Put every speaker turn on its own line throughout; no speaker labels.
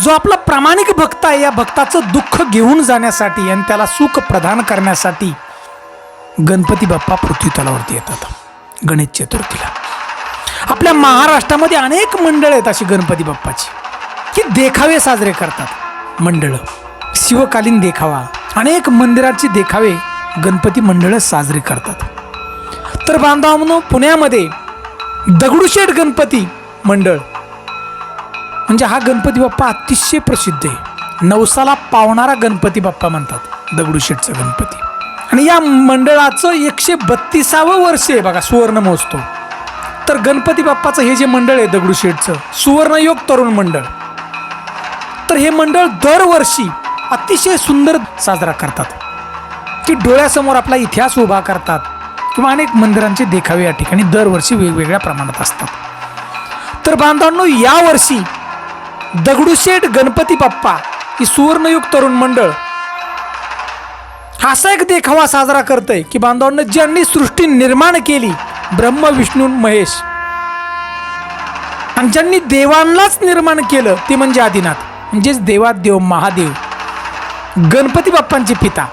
जो आपला प्रामाणिक भक्त आहे या भक्ताचं दुःख घेऊन जाण्यासाठी आणि त्याला सुख प्रदान करण्यासाठी गणपती बाप्पा पृथ्वी तलावरती येतात. गणेश चतुर्थीला. आपल्या महाराष्ट्रामध्ये अनेक मंडळ आहेत अशी गणपती बाप्पाची. की देखावे साजरे करतात. मंडळं. शिवकालीन देखावा. अनेक मंदिराचे देखावे गणपती मंडळं साजरे करतात. तर बांधवांनो पुण्यामध्ये दगडूशेठ गणपती मंडळ म्हणजे हा गणपती बाप्पा अतिशय प्रसिद्ध आहे. नवसाला पावणारा गणपती बाप्पा म्हणतात दगडूशेठचा गणपती. आणि या मंडळाचं एकशे बत्तीसावं वर्ष आहे बघा सुवर्ण महोत्सव. तर गणपती बाप्पाचं हे जे मंडळ आहे दगडूशेठचं सुवर्णयोग तरुण मंडळ. तर हे मंडळ दरवर्षी अतिशय सुंदर साजरा करतात. की डोळ्यासमोर आपला इतिहास उभा करतात किंवा अनेक मंदिरांचे देखावे या ठिकाणी दरवर्षी वेगवेगळ्या प्रमाणात असतात. तर बांधवांनो यावर्षी दगडूशेठ गणपती बाप्पा ही सुवर्णयुग तरुण मंडळ. असा एक देखावा साजरा करतंय की बांधवांना ज्यांनी सृष्टी निर्माण केली ब्रह्म विष्णू महेश आणि ज्यांनी देवांनाच निर्माण केलं ते म्हणजे आदिनाथ म्हणजेच देवादेव महादेव गणपती बाप्पांचे पिता.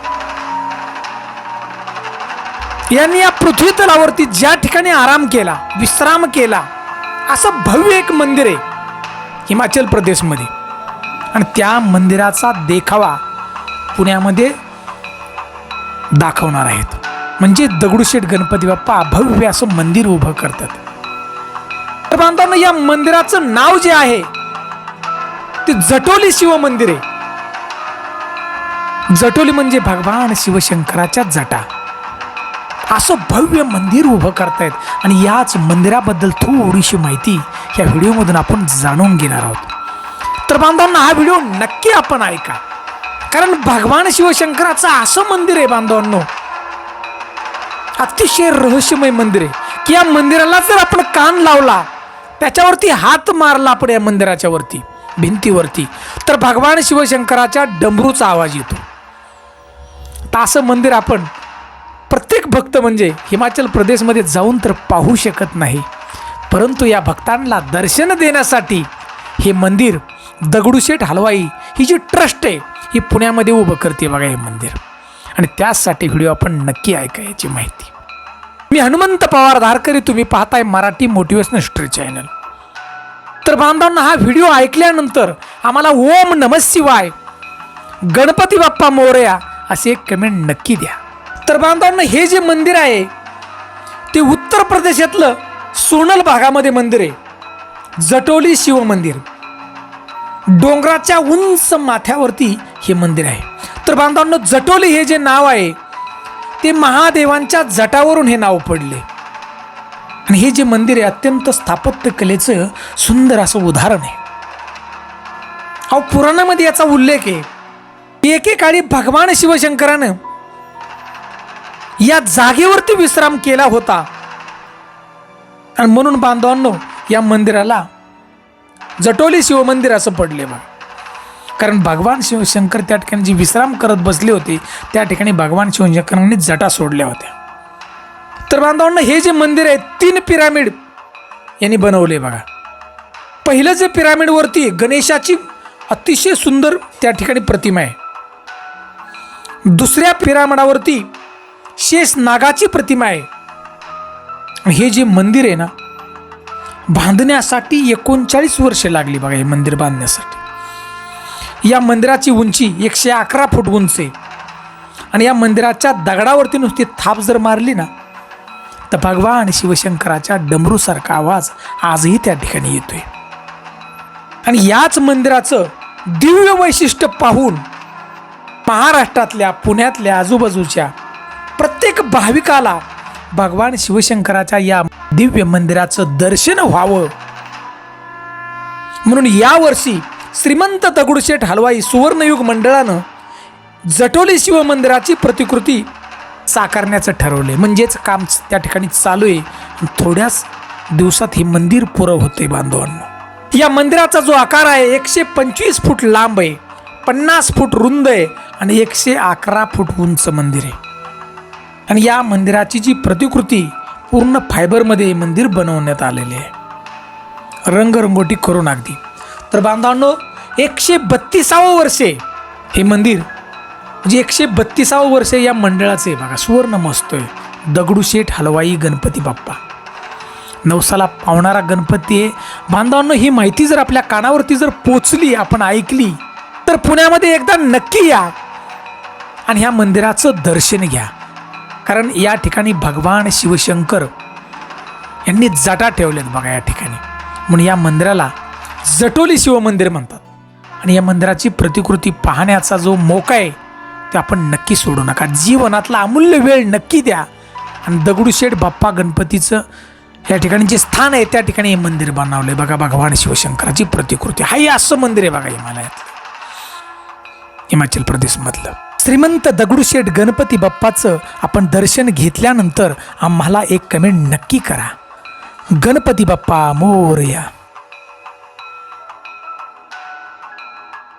यांनी या पृथ्वी तलावरती ज्या ठिकाणी आराम केला विश्राम केला असं भव्य एक मंदिर आहे. हिमाचल प्रदेशमध्ये. आणि त्या मंदिराचा देखावा पुण्यामध्ये दाखवणार आहेत. म्हणजे दगडूशेठ गणपती बाप्पा भव्य असं मंदिर उभं करतात. तर बांधवांनो या मंदिराचं नाव जे आहे ते जटोली शिव मंदिर आहे. जटोली म्हणजे भगवान शिवशंकराच्या जटा. असं भव्य मंदिर उभं करतायत. आणि याच मंदिराबद्दल थोडीशी माहिती या व्हिडिओमधून आपण जाणून घेणार आहोत. तर बांधवांना हा व्हिडिओ नक्की आपण ऐका. कारण भगवान शिवशंकराचं असं मंदिर आहे बांधवांनो. अतिशय रहस्यमय मंदिर आहे. की या मंदिराला जर आपण कान लावला त्याच्यावरती हात मारला आपण या मंदिराच्या वरती भिंतीवरती तर भगवान शिवशंकराच्या डमरूचा आवाज येतो. तर असं मंदिर आपण प्रत्येक भक्त म्हणजे हिमाचल प्रदेशमध्ये जाऊन तर पाहू शकत नाही. परंतु या भक्तांना दर्शन देण्यासाठी हे मंदिर दगडूशेठ हलवाई ही जी ट्रस्ट आहे ही पुण्यामध्ये उभं करते बघा हे मंदिर. आणि त्याचसाठी व्हिडिओ आपण नक्की ऐका याची माहिती. मी हनुमंत पवार धारकरी तुम्ही पाहताय मराठी मोटिवेशनल हिस्ट्री चॅनल. तर बांधवांना हा व्हिडिओ ऐकल्यानंतर आम्हाला ओम नमः शिवाय गणपती बाप्पा मोरया असे एक कमेंट नक्की द्या. तर बांधवांना हे जे मंदिर आहे ते उत्तर प्रदेशातलं सोनल भागामध्ये मंदिर आहे. जटोली शिव मंदिर. डोंगराच्या उंच माथ्यावरती हे मंदिर आहे. तर बांधवांनो जटोली हे जे नाव आहे ते महादेवांच्या जटावरून हे नाव पडले. आणि हे जे मंदिर आहे अत्यंत स्थापत्य कलेचं सुंदर असं उदाहरण आहे. अहो पुराणामध्ये याचा उल्लेख आहे. एकेकाळी भगवान शिवशंकरानं या जागेवरती विश्राम केला होता. आणि म्हणून बांधवांनो या मंदिराला जटोली शिवमंदिर असं पडले मग कारण भगवान शिवशंकर त्या ठिकाणी जी विश्राम करत बसले होते त्या ठिकाणी भगवान शिवशंकरांनी जटा सोडल्या होत्या. तर बांधवांना हे जे मंदिर आहे तीन पिरामिड यांनी बनवले बघा. पहिलं जे पिरामिडवरती गणेशाची अतिशय सुंदर त्या ठिकाणी प्रतिमा आहे. दुसऱ्या पिरामिडावरती शेष नागाची प्रतिमा आहे. हे जे मंदिर आहे ना बांधण्यासाठी एकोणचाळीस वर्षे लागली बघा हे मंदिर बांधण्यासाठी. या मंदिराची उंची एकशे अकरा फूट उंच आहे. आणि या मंदिराच्या दगडावरती नुसती थाप जर मारली ना तर भगवान शिवशंकराच्या डमरूसारखा आवाज आजही त्या ठिकाणी येतोय. आणि याच मंदिराचं दिव्य वैशिष्ट्य पाहून महाराष्ट्रातल्या पुण्यातल्या आजूबाजूच्या प्रत्येक भाविकाला भगवान शिवशंकराच्या या दिव्य मंदिराचं दर्शन व्हावं. म्हणून यावर्षी श्रीमंत दगडूशेठ हलवाई सुवर्णयुग मंडळानं जटोली शिव मंदिराची प्रतिकृती साकारण्याचं ठरवले म्हणजेच काम त्या ठिकाणी चालू आहे. थोड्याच दिवसात हे मंदिर पुरं होते बांधवांना. या मंदिराचा जो आकार आहे एकशे पंचवीस फूट लांब आहे पन्नास फूट रुंद आहे आणि एकशे अकरा फूट उंच मंदिर आहे. आणि या मंदिराची जी प्रतिकृती पूर्ण फायबरमध्ये हे मंदिर बनवण्यात आलेले आहे. रंगरंगोटी करून अगदी. तर बांधवांनो एकशे बत्तीसावं वर्षे हे मंदिर म्हणजे एकशे बत्तीसावं वर्ष या मंडळाचे बघा सुवर्ण मस्त आहे. दगडूशेठ हलवाई गणपती बाप्पा. नवसाला पावणारा गणपती आहे. बांधवांनो ही माहिती जर आपल्या कानावरती जर पोचली आपण ऐकली तर पुण्यामध्ये एकदा नक्की या. आणि ह्या मंदिराचं दर्शन घ्या. कारण या ठिकाणी भगवान शिवशंकर यांनी जटा ठेवल्यात बघा या ठिकाणी. म्हणून या मंदिराला जटोली शिवमंदिर म्हणतात. आणि या मंदिराची प्रतिकृती पाहण्याचा जो मोका आहे ते आपण नक्की सोडू नका. जीवनातला अमूल्य वेळ नक्की द्या. आणि दगडूशेठ बाप्पा गणपतीचं या ठिकाणी जे स्थान आहे त्या ठिकाणी हे मंदिर बनवलंय. बघा भगवान शिवशंकराची प्रतिकृती. हा असं मंदिर आहे बघा हिमालयात हिमाचल प्रदेशमधलं. श्रीमंत दगडूशेठ गणपती बाप्पाचं आपण दर्शन घेतल्यानंतर आम्हाला एक कमेंट नक्की करा. गणपती बाप्पा मोरया.